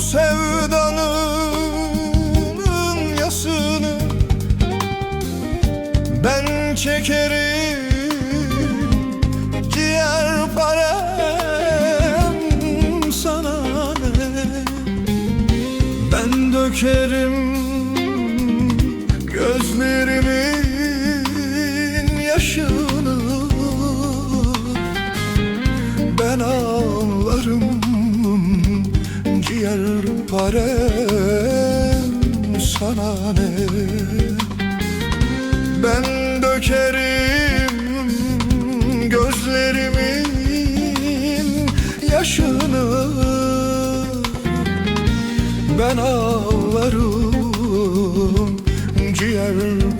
sevdanın yasını Ben çekerim ciğer parem sana ne? Ben dökerim gözlerimin yaşını. Ben ağlarım ciğer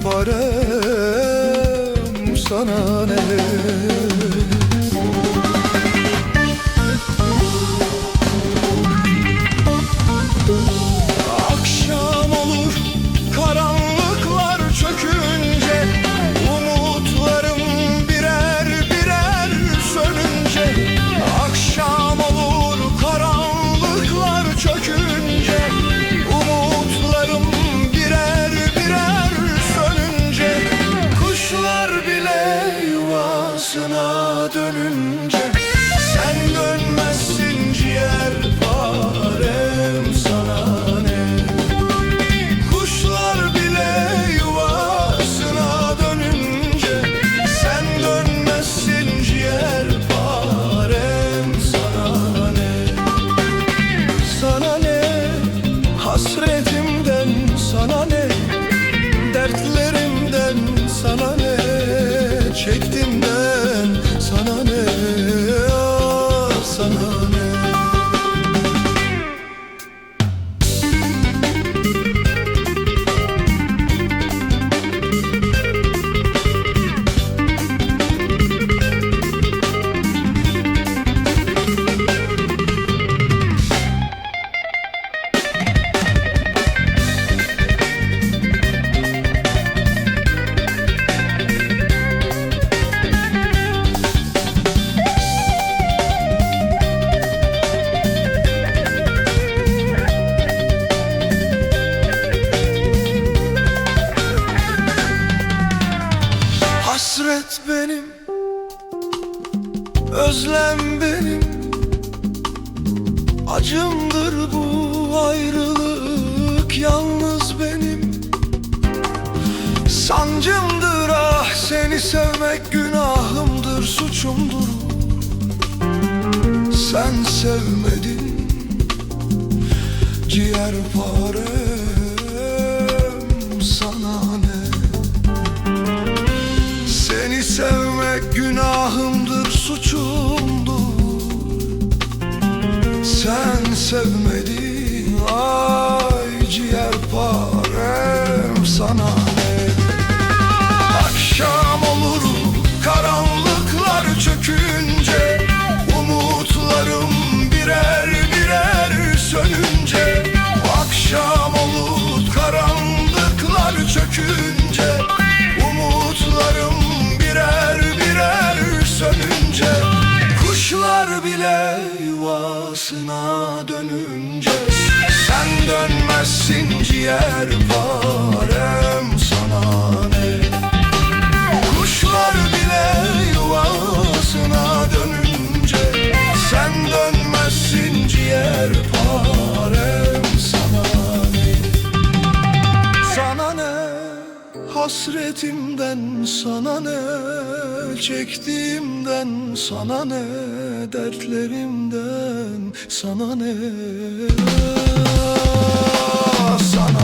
parem sana ne sana Hasret benim Özlem benim. Acımdır bu ayrılık Yalnız benim. Sancımdır ah Seni sevmek günahımdır Suçumdur. Sen sevmedin Ciğer parem suçumdur Sen sevmedin, ay ciğer parem sana ne? Akşam ciğer parem sana ne? Kuşlar bile yuvasına dönünce Sen dönmezsin ciğer parem sana ne? Sana ne? Hasretimden sana ne? Çektiğimden sana ne? Dertlerimden sana ne? Sana